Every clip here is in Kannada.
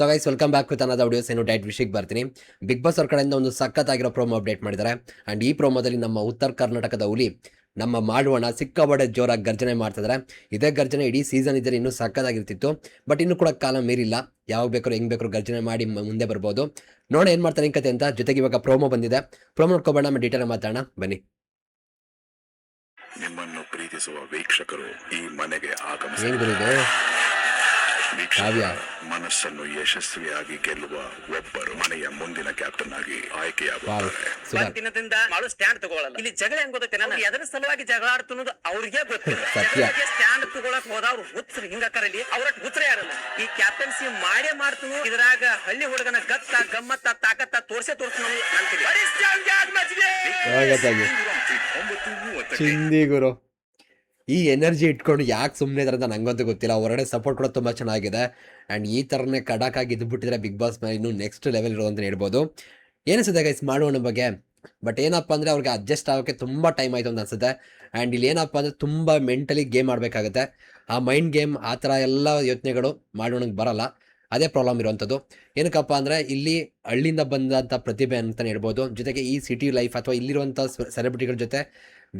So guys welcome back with ಅನ್ನೋದು ವಿಡಿಯೋಸ್ ಏನು ಡೈಟ್ ವಿಷಯಕ್ಕೆ ಬರ್ತೀನಿ ಬಿಗ್ ಬಾಸ್ ಅವ್ರ ಕಡೆಯಿಂದ ಒಂದು ಸಖತ್ತಾಗಿರೋ ಪ್ರೋಮೋ ಅಪ್ಡೇಟ್ ಮಾಡಿದ್ದಾರೆ. ಆ್ಯಂಡ್ ಈ ಪ್ರೋಮೋದಲ್ಲಿ ನಮ್ಮ ಉತ್ತರ ಕರ್ನಾಟಕದ ಹುಲಿ ನಮ್ಮ ಮಾಡುವಣ ಸಿಕ್ಕಾಬಡೆ ಜೋರಾಗಿ ಗರ್ಜನೆ ಮಾಡ್ತಿದ್ದಾರೆ ಇದೇ ಗರ್ಜನೆ ಇಡೀ ಸೀಸನ್ ಇದ್ದರೆ ಇನ್ನೂ ಸಖತ್ತಾಗಿರ್ತಿತ್ತು. ಬಟ್ ಇನ್ನೂ ಕೂಡ ಕಾಲ ಮೀರಿಲ್ಲ. ಯಾವಾಗ ಬೇಕಾದ್ರೂ ಹೆಂಗ್ ಬೇಕಾದ್ರೂ ಗರ್ಜನೆ ಮಾಡಿ ಮುಂದೆ ಬರ್ಬೋದು. ನೋಡ ಏನು ಮಾಡ್ತಾರೆ ಈ ಕತೆ ಅಂತ. ಜೊತೆಗೆ ಇವಾಗ ಪ್ರೋಮೋ ಬಂದಿದೆ. ಪ್ರೋಮೋ ನೋಡ್ಕೊಬೇಡ ನಮ್ಮ ಡೀಟೇಲ್ ಮಾತಾಡೋಣ. ಬನ್ನಿ. ನಿಮ್ಮನ್ನು ಪ್ರೀತಿಸುವ ವೀಕ್ಷಕರು ಈ ಮನೆಗೆ ಆಗಮಿಸಿ ಏನು ಗುರು ಇದು ಕಾವ್ಯ. ಮನಸ್ಸನ್ನು ಯಶಸ್ವಿಯಾಗಿ ಗೆಲ್ಲುವ ಒಬ್ಬರು. ಮನೆಯ ಮುಂದಿನ ಕ್ಯಾಪ್ಟನ್ ಆಗಿ ಆಯ್ಕೆಯಾಗುತ್ತಾರೆ. ದಿನದಿಂದ ಮಾಡು ಸ್ಟ್ಯಾಂಡ್ ತಗೊಳ್ಳಲ್ಲ ಇಲ್ಲಿ ಜಗಳ ಹೆಂಗ್ ಗೊತ್ತೈತೆ ನಾನು ಎದರ ಸಲುವಾಗಿ ಜಗಳ ಆಡ್ತನ್ನೋದು ಅವ್ರಿಗೆ ಗೊತ್ತಿಲ್ಲ. ಸತ್ಯ. ಸ್ಟ್ಯಾಂಡ್ ತಗೊಳಕ್ ಹೋದ ಅವ್ರು ಹಿಂಗ ಕರಲಿ ಅವ್ರ ಹುಚ್ಚರೇ ಯಾರಲ್ಲ? ಈ ಕ್ಯಾಪ್ಟನ್ಸಿ ಮಾಡೇ ಮಾಡ್ತನು. ಇದ್ರಾಗ ಹಳ್ಳಿ ಹುಡುಗನ ಗತ್ತ ಗಮ್ಮತ್ತ ತಾಕತ್ತ ತೋರ್ಸೆ ತೋರ್ಸು ಅಂತೀವಿ ಚಿಂದಿ ಗುರು. ಈ ಎನರ್ಜಿ ಇಟ್ಕೊಂಡು ಯಾಕೆ ಸುಮ್ಮನೆ ಇದಾರೆ ಅಂತ ನಂಗಂತೂ ಗೊತ್ತಿಲ್ಲ. ಹೊರಗಡೆ ಸಪೋರ್ಟ್ ಕೂಡ ತುಂಬ ಚೆನ್ನಾಗಿದೆ. ಆ್ಯಂಡ್ ಈ ಥರನೇ ಕಡಕಾಗಿ ಇದ್ಬಿಟ್ಟಿದ್ರೆ ಬಿಗ್ ಬಾಸ್ ಮೇಲೆ ಇನ್ನೂ ನೆಕ್ಸ್ಟ್ ಲೆವೆಲ್ ಇರೋ ಅಂತ ಹೇಳ್ಬೋದು. ಏನಿಸುತ್ತೆ ಗೈಸ್ ಮಾಡೋಣ ಬಗ್ಗೆ? ಬಟ್ ಏನಪ್ಪ ಅಂದರೆ ಅವ್ರಿಗೆ ಅಡ್ಜಸ್ಟ್ ಆಗೋಕ್ಕೆ ತುಂಬ ಟೈಮ್ ಆಯಿತು ಅಂತ ಅನ್ಸುತ್ತೆ. ಆ್ಯಂಡ್ ಇಲ್ಲಿ ಏನಪ್ಪ ಅಂದರೆ ತುಂಬ ಮೆಂಟಲಿ ಗೇಮ್ ಆಡಬೇಕಾಗುತ್ತೆ. ಆ ಮೈಂಡ್ ಗೇಮ್ ಆ ಥರ ಎಲ್ಲ ಯೋಚನೆಗಳು ಮಾಡೋಣಕ್ಕೆ ಬರಲ್ಲ. ಅದೇ ಪ್ರಾಬ್ಲಮ್ ಇರುವಂಥದ್ದು ಏನಕ್ಕಪ್ಪ ಅಂದರೆ ಇಲ್ಲಿ ಹಳ್ಳಿಯಿಂದ ಬಂದಂಥ ಪ್ರತಿಭೆ ಅಂತಲೇ ಹೇಳ್ಬೋದು. ಜೊತೆಗೆ ಈ ಸಿಟಿ ಲೈಫ್ ಅಥವಾ ಇಲ್ಲಿರುವಂಥ ಸೆಲೆಬ್ರಿಟಿಗಳ ಜೊತೆ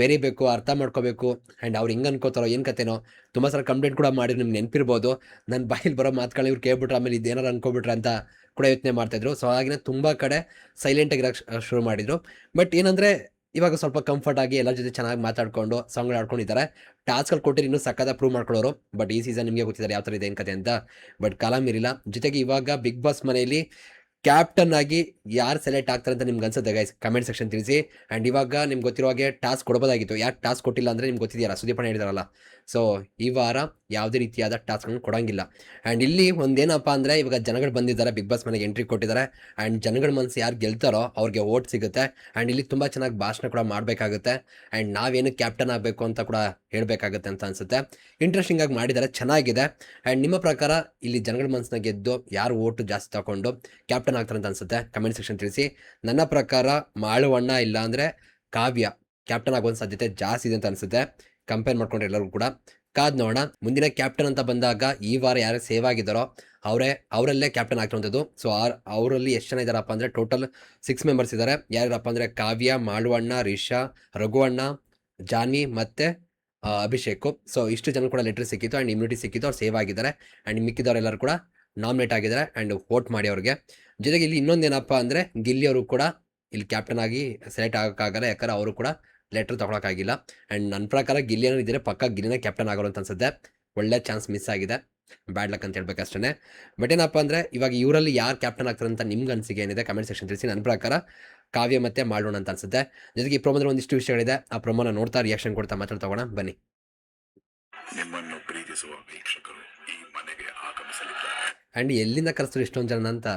ಬೆರಿಬೇಕು ಅರ್ಥ ಮಾಡ್ಕೋಬೇಕು. ಆ್ಯಂಡ್ ಅವ್ರು ಹೆಂಗೆ ಅನ್ಕೋತಾರೋ, ಏನು ಕತೆನೋ ತುಂಬ ಸಲ ಕಂಪ್ಲೇಂಟ್ ಕೂಡ ಮಾಡಿ ನಿಮ್ಗೆ ನೆನಪಿರ್ಬೋದು. ನನ್ನ ಬಾಯಲ್ಲಿ ಬರೋ ಮಾತುಗಳು ಇವ್ರು ಕೇಳ್ಬಿಟ್ರೆ, ಆಮೇಲೆ ಇದೇನಾರು ಅನ್ಕೋಬಿಟ್ರೆ ಅಂತ ಕೂಡ ಯೋಚನೆ ಮಾಡ್ತಾಯಿದ್ರು ಸೊ ಹಾಗೆ ತುಂಬ ಕಡೆ ಸೈಲೆಂಟಾಗಿ ಶುರು ಮಾಡಿದರು. ಬಟ್ ಏನಂದರೆ ಇವಾಗ ಸ್ವಲ್ಪ ಕಂಫರ್ಟ್ ಆಗಿ ಎಲ್ಲರ ಜೊತೆ ಚೆನ್ನಾಗಿ ಮಾತಾಡ್ಕೊಂಡು ಸಾಂಗ್ಗಳು ಆಡ್ಕೊಂಡಿದ್ದಾರೆ. ಟಾಸ್ಕ್ಗಳು ಕೊಟ್ಟಿರಿ ಇನ್ನೂ ಸಕ್ಕದ ಪ್ರೂವ್ ಮಾಡ್ಕೊಳ್ಳೋರು. ಬಟ್ ಈ ಸೀಸನ್ ನಿಮಗೆ ಗೊತ್ತಿದ್ದಾರೆ ಯಾವ ಥರ ಇದೆ ಏನು ಕತೆ ಅಂತ. ಬಟ್ ಕಾಲ ಮೀರಿಲ್ಲ ಜೊತೆಗೆ ಇವಾಗ ಬಿಗ್ ಬಾಸ್ ಮನೆಯಲ್ಲಿ ಕ್ಯಾಪ್ಟನ್ ಆಗಿ ಯಾರು ಸೆಲೆಕ್ಟ್ ಆಗ್ತಾರೆ ಅಂತ ನಿಮ್ಗೆ ಅನ್ಸುತ್ತೆ ಗೈಸ್ ಕಮೆಂಟ್ ಸೆಕ್ಷನ್ ತಿಳಿಸಿ. ಆ್ಯಂಡ್ ಇವಾಗ ನಿಮ್ಗೆ ಗೊತ್ತಿರೋ ಹಾಗೆ ಟಾಸ್ಕ್ ಕೊಡಬೋದಾಗಿತ್ತು. ಯಾಕೆ ಟಾಸ್ಕ್ ಕೊಟ್ಟಿಲ್ಲ ಅಂದರೆ ನಿಮ್ಗೆ ಗೊತ್ತಿದೆಯಲ್ಲ, ಸುದೀಪಣ್ಣ ಹೇಳಿದಾರಲ್ಲ. ಸೊ ಈ ವಾರ ಯಾವುದೇ ರೀತಿಯಾದ ಟಾಸ್ಕ್ಗಳನ್ನು ಕೊಡೋಂಗಿಲ್ಲ. ಆ್ಯಂಡ್ ಇಲ್ಲಿ ಒಂದೇನಪ್ಪ ಅಂದರೆ, ಇವಾಗ ಜನಗಳು ಬಂದಿದ್ದಾರೆ ಬಿಗ್ ಬಾಸ್ ಮನೆಗೆ ಎಂಟ್ರಿ ಕೊಟ್ಟಿದ್ದಾರೆ. ಆ್ಯಂಡ್ ಜನಗಳ ಮನಸ್ಸು ಯಾರು ಗೆಲ್ತಾರೋ ಅವ್ರಿಗೆ ಓಟ್ ಸಿಗುತ್ತೆ. ಆ್ಯಂಡ್ ಇಲ್ಲಿ ತುಂಬ ಚೆನ್ನಾಗಿ ಭಾಷಣ ಕೂಡ ಮಾಡಬೇಕಾಗುತ್ತೆ. ಆ್ಯಂಡ್ ನಾವೇನು ಕ್ಯಾಪ್ಟನ್ ಆಗಬೇಕು ಅಂತ ಕೂಡ ಹೇಳಬೇಕಾಗುತ್ತೆ ಅಂತ ಅನಿಸುತ್ತೆ. ಇಂಟ್ರೆಸ್ಟಿಂಗ್ ಆಗಿ ಮಾಡಿದ್ದಾರೆ, ಚೆನ್ನಾಗಿದೆ. ಆ್ಯಂಡ್ ನಿಮ್ಮ ಪ್ರಕಾರ ಇಲ್ಲಿ ಜನಗಳ ಮನಸ್ಸನ್ನ ಗೆದ್ದು ಯಾರು ಓಟು ಜಾಸ್ತಿ ತಗೊಂಡು ಕ್ಯಾಪ್ಟನ್ ಆಗ್ತಾರೆ ಅಂತ ಅನ್ಸುತ್ತೆ. ಕಮೆಂಟ್ ಸೆಕ್ಷನ್ ತಿಳಿಸಿ. ನನ್ನ ಪ್ರಕಾರ ಮಾಳುವಣ್ಣ ಇಲ್ಲ ಅಂದರೆ ಕಾವ್ಯ ಕ್ಯಾಪ್ಟನ್ ಆಗೋ ಸಾಧ್ಯತೆ ಜಾಸ್ತಿ ಇದೆ ಅಂತ ಅನ್ಸುತ್ತೆ. ಕಂಪೇರ್ ಮಾಡ್ಕೊಂಡ್ರೆ ಎಲ್ಲರೂ ಕೂಡ. ಕಾದ್ ನೋಡೋಣ. ಮುಂದಿನ ಕ್ಯಾಪ್ಟನ್ ಅಂತ ಬಂದಾಗ ಈ ವಾರ ಯಾರು ಸೇವ್ ಆಗಿದ್ದಾರೋ ಅವರೇ, ಅವರಲ್ಲೇ ಕ್ಯಾಪ್ಟನ್ ಆಗ್ತಿರೋಂಥದ್ದು ಸೊ ಆರ್, ಅವರಲ್ಲಿ ಎಷ್ಟು ಜನ ಇದ್ದಾರಪ್ಪ ಅಂದರೆ ಟೋಟಲ್ ಸಿಕ್ಸ್ ಮೆಂಬರ್ಸ್ ಇದ್ದಾರೆ. ಯಾರ್ಯಾರಪ್ಪ ಅಂದರೆ ಕಾವ್ಯ, ಮಾಳುವಣ್ಣ, ರಿಷಾ, ರಘುವಣ್ಣ, ಜಾನ್ವಿ ಮತ್ತು ಅಭಿಷೇಕು. ಸೊ ಇಷ್ಟು ಜನ ಕೂಡ ಲೆಟರ್ ಸಿಕ್ಕಿತ್ತು ಆ್ಯಂಡ್ ಇಮ್ಯುನಿಟಿ ಸಿಕ್ಕಿತ್ತು. ಅವ್ರು ಸೇವ್ ಆಗಿದ್ದಾರೆ. ಆ್ಯಂಡ್ ಮಿಕ್ಕಿದವರೆಲ್ಲರೂ ಕೂಡ ನಾಮಿನೇಟ್ ಆಗಿದ್ದಾರೆ ಆ್ಯಂಡ್ ವೋಟ್ ಮಾಡಿ ಅವ್ರಿಗೆ. ಜೊತೆಗೆ ಇಲ್ಲಿ ಇನ್ನೊಂದೇನಪ್ಪ ಅಂದರೆ ಗಿಲ್ಲಿ ಅವರು ಕೂಡ ಇಲ್ಲಿ ಕ್ಯಾಪ್ಟನ್ ಆಗಿ ಸೆಲೆಕ್ಟ್ ಆಗೋಕ್ಕಾಗಲ್ಲ, ಯಾಕಂದ್ರೆ ಅವರು ಕೂಡ ಲೆಟ್ರ್ ತೊಗೊಳಕ್ಕಾಗಿಲ್ಲ. ಆ್ಯಂಡ್ ನನ್ನ ಪ್ರಕಾರ ಗಿಲ್ಲಿ ಏನೋ ಇದ್ದರೆ ಪಕ್ಕ ಗಿಲ್ಲಿನೇ ಕ್ಯಾಪ್ಟನ್ ಆಗೋರು ಅಂತ ಅನ್ಸುತ್ತೆ. ಒಳ್ಳೆ ಚಾನ್ಸ್ ಮಿಸ್ ಆಗಿದೆ. ಬ್ಯಾಡ್ ಲಕ್ ಅಂತ ಹೇಳ್ಬೇಕಷ್ಟೇ ಬಟ್ ಏನಪ್ಪ ಅಂದರೆ ಇವಾಗ ಇವರಲ್ಲಿ ಯಾರು ಕ್ಯಾಪ್ಟನ್ ಆಗ್ತಾರೆ ಅಂತ ನಿಮ್ಗೆ ಅನಿಸಿಕೆ ಏನಿದೆ ಕಮೆಂಟ್ ಸೆಕ್ಷನ್ ತಿಳಿಸಿ. ನನ್ನ ಪ್ರಕಾರ ಕಾವ್ಯ ಮತ್ತೆ ಮಾಡೋಣ ಅಂತ ಅನ್ಸುತ್ತೆ. ಜೊತೆಗೆ ಈ ಪ್ರೊಮೋದಲ್ಲಿ ಒಂದಿಷ್ಟು ವಿಷಯಗಳಿದೆ. ಆ ಪ್ರೊಮೋನ ನೋಡ್ತಾ ರಿಯಾಕ್ಷನ್ ಕೊಡ್ತಾ ಮಾತಾಡ್ತಾ ಹೋಗೋಣ. ಬನ್ನಿ. ನಿಮ್ಮನ್ನು ಪ್ರೀತಿಸುವ ವೀಕ್ಷಕರು. ಆ್ಯಂಡ್ ಎಲ್ಲಿಂದ ಕರೆಸ್ತಾರೆ ಇಷ್ಟೊಂದು ಜನ ಅಂತ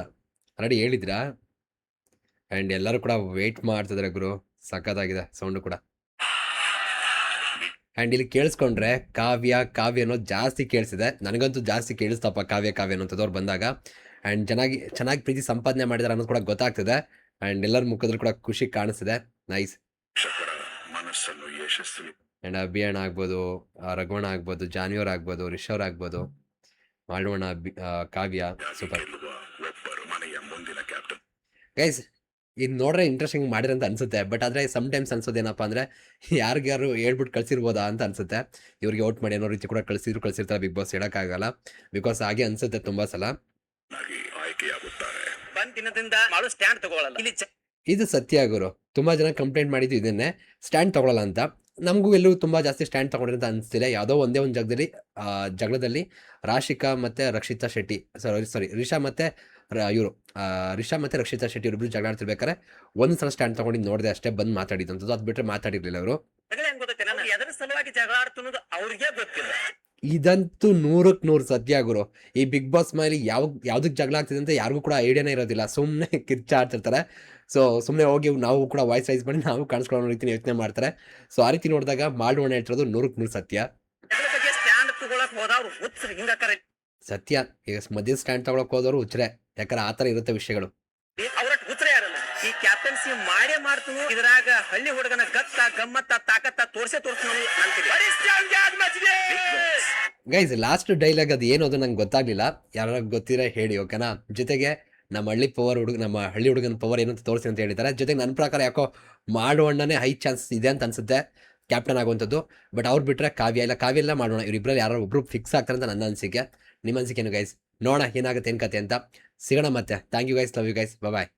ಆಲ್ರೆಡಿ ಹೇಳಿದ್ರಾ? ಆ್ಯಂಡ್ ಎಲ್ಲರೂ ಕೂಡ ವೆಯ್ಟ್ ಮಾಡ್ತಿದ್ದಾರೆ ಗುರು. ಸಖತ್ತಾಗಿದೆ ಸೌಂಡು ಕೂಡ. ಆ್ಯಂಡ್ ಇಲ್ಲಿ ಕೇಳಿಸ್ಕೊಂಡ್ರೆ ಕಾವ್ಯ ಕಾವ್ಯ ಅನ್ನೋದು ಜಾಸ್ತಿ ಕೇಳಿಸಿದೆ. ನನಗಂತೂ ಜಾಸ್ತಿ ಕೇಳಿಸ್ತಪ್ಪ ಕಾವ್ಯ ಕಾವ್ಯ ಅನ್ನೋಂಥದ್ದು ಅವ್ರು ಬಂದಾಗ. ಆ್ಯಂಡ್ ಚೆನ್ನಾಗಿ ಚೆನ್ನಾಗಿ ಪ್ರೀತಿ ಸಂಪಾದನೆ ಮಾಡಿದ್ದಾರೆ ಅನ್ನೋದು ಕೂಡ ಗೊತ್ತಾಗ್ತಿದೆ. ಆ್ಯಂಡ್ ಎಲ್ಲರ ಮುಖದಲ್ಲಿ ಕೂಡ ಖುಷಿ ಕಾಣಿಸ್ತಿದೆ. ನೈಸ್ ಆ್ಯಂಡ್ ಅಭಿಯಾನ ಆಗ್ಬೋದು ರಘುವಣ ಆಗ್ಬೋದು ಜಾನ್ವಿಯವ್ರು ಆಗ್ಬೋದು ರಿಷವ್ರು ಆಗ್ಬೋದು. ಆ, ಕಾವ್ಯ ಸೂಪರ್. ಗೈಸ್ ಇದು ನೋಡ್ರೆ ಇಂಟ್ರೆಸ್ಟಿಂಗ್ ಮಾಡಿರಂತ ಅನ್ಸುತ್ತೆ ಬಟ್ ಆದರೆ ಟೈಮ್ಸ್ ಅನ್ಸೋದೇನಪ್ಪ ಅಂದರೆ ಯಾರಿಗ್ಯಾರು ಹೇಳ್ಬಿಟ್ಟು ಕಳ್ಸಿರ್ಬೋದಾ ಅಂತ ಅನ್ಸುತ್ತೆ. ಇವ್ರಿಗೆ ಔಟ್ ಮಾಡಿ ಅನ್ನೋ ರೀತಿ ಕೂಡ ಕಳ್ಸಿದ್ರು ಕಳ್ಸಿರ್ತಾರೆ ಬಿಗ್ ಬಾಸ್ ಹೇಳೋಕ್ಕಾಗಲ್ಲ. ಬಿಕಾಸ್ ಹಾಗೆ ಅನ್ಸುತ್ತೆ ತುಂಬ ಸಲ. ಇದು ಸತ್ಯ ಗುರು. ತುಂಬ ಜನ ಕಂಪ್ಲೇಂಟ್ ಮಾಡಿದ್ದು ಇದನ್ನೇ. ಸ್ಟ್ಯಾಂಡ್ ತಗೊಳ್ಳಲ್ಲ ಅಂತ. ನಮಗೂ ಎಲ್ಲರೂ ತುಂಬ ಜಾಸ್ತಿ ಸ್ಟ್ಯಾಂಡ್ ತಗೊಂಡ್ರೆ ಅಂತ ಅನಿಸ್ತಿಲ್ಲ. ಯಾವುದೋ ಒಂದೇ ಒಂದು ಜಗದಲ್ಲಿ ಜಗಳದಲ್ಲಿ ರಾಶಿಕಾ ಮತ್ತು ರಕ್ಷಿತಾ ಶೆಟ್ಟಿ ಸಾರಿ ಸಾರಿ ರಿಷಾ ಮತ್ತು ಇವರು ರಿಷಾ ಮತ್ತು ರಕ್ಷಿತಾ ಶೆಟ್ಟಿ ಇಬ್ಬರು ಜಗಳ ಆಡ್ತಿರ್ಬೇಕಾದ್ರೆ ಒಂದು ಸಲ ಸ್ಟ್ಯಾಂಡ್ ತಗೊಂಡು ನೋಡಿದೆ ಅಷ್ಟೇ ಬಂದು ಮಾತಾಡಿದಂಥದ್ದು ಅದು ಬಿಟ್ಟರೆ ಮಾತಾಡಿರಲಿಲ್ಲ ಅವರು ಸಲುವಾಗಿ ಜಗಳ ಅವ್ರಿಗೆ ಗೊತ್ತಿಲ್ಲ. ಇದಂತೂ ನೂರಕ್ಕೆ ನೂರು ಸತ್ಯ ಗುರು. ಈ ಬಿಗ್ ಬಾಸ್ ಮೇಲೆ ಯಾವ ಯಾವ್ದಕ್ಕೆ ಜಗಳ ಆಗ್ತಿದೆ ಅಂತ ಯಾರಿಗೂ ಕೂಡ ಐಡಿಯಾನೇ ಇರೋದಿಲ್ಲ. ಸುಮ್ಮನೆ ಕಿರ್ಚಾಡ್ತಿರ್ತಾರೆ. ಸೊ ಸುಮ್ಮನೆ ಹೋಗಿ ನಾವು ಕೂಡ ವಾಯ್ಸ್ ರೈಸ್ ಮಾಡಿ ನಾವು ಕಾಣಿಸ್ಕೊಳ್ಳೋ ರೀತಿ ಯೋಚನೆ ಮಾಡ್ತಾರೆ. ಸೊ ಆ ರೀತಿ ನೋಡಿದಾಗ ಮಾಡೋಣ ಹೇಳ್ತಿರೋದು ನೂರಕ್ಕೆ ನೂರು ಸತ್ಯ. ಸತ್ಯ ಈಗ ಮಧ್ಯ ಸ್ಟ್ಯಾಂಡ್ ತಗೊಳಕ್ ಹೋದವರು ಹುಚ್ಚರೆ ಯಾಕಂದ್ರೆ ಆ ಥರ ಇರುತ್ತೆ ವಿಷಯಗಳು. ಕ್ಯಾಪ್ಟನ್ಸಿ ಮಾಡೇ ಮಾಡ್ತು. ಇದ್ರಾಗ ಹಳ್ಳಿ ಹುಡುಗನ ಗತ್ತ, ಗಮ್ಮತ್ತ, ತಾಕತ್ತ ತೋರ್ಸೆ ತೋರ್ಸು ಅಂತೀವಿ ಗೈಸ್ ಲಾಸ್ಟ್ ಡೈಲಾಗ್ ಅದು ಏನು ಅದು ನಂಗೆ ಗೊತ್ತಾಗ್ಲಿಲ್ಲ. ಯಾರು ಗೊತ್ತಿರೋ ಹೇಳಿ ಓಕೆನಾ ಜೊತೆಗೆ ನಮ್ಮ ಹಳ್ಳಿ ಪವರ್ ಹುಡುಗ, ನಮ್ಮ ಹಳ್ಳಿ ಹುಡುಗನ ಪವರ್ ಏನು ಅಂತ ತೋರಿಸಿ ಅಂತ ಹೇಳಿದ್ದಾರೆ. ಜೊತೆಗೆ ನನ್ನ ಪ್ರಕಾರ ಯಾಕೋ ಮಾಡೋಣ್ಣನೇ ಹೈ ಚಾನ್ಸ್ ಇದೆ ಅಂತ ಅನ್ಸುತ್ತೆ ಕ್ಯಾಪ್ಟನ್ ಆಗುವಂಥದ್ದು. ಬಟ್ ಅವ್ರು ಬಿಟ್ರೆ ಕಾವ್ಯ ಇಲ್ಲ. ಕಾವ್ಯ ಎಲ್ಲ ಮಾಡೋಣ. ಇವರಿಬ್ಬರಲ್ಲಿ ಯಾರೋ ಒಬ್ರು ಫಿಕ್ಸ್ ಆಗ್ತಾರೆ ಅಂತ ನನ್ನ ಅನಿಸಿಕೆ. ನಿಮ್ಮ ಅನಿಸಿಕೆ ಏನು ಗೈಸ್ ನೋಡೋಣ, ಏನಾಗುತ್ತೆ, ಏನು ಕತೆ ಅಂತ. ಸಿಗೋಣ ಮತ್ತೆ. Thank you guys love you guys bye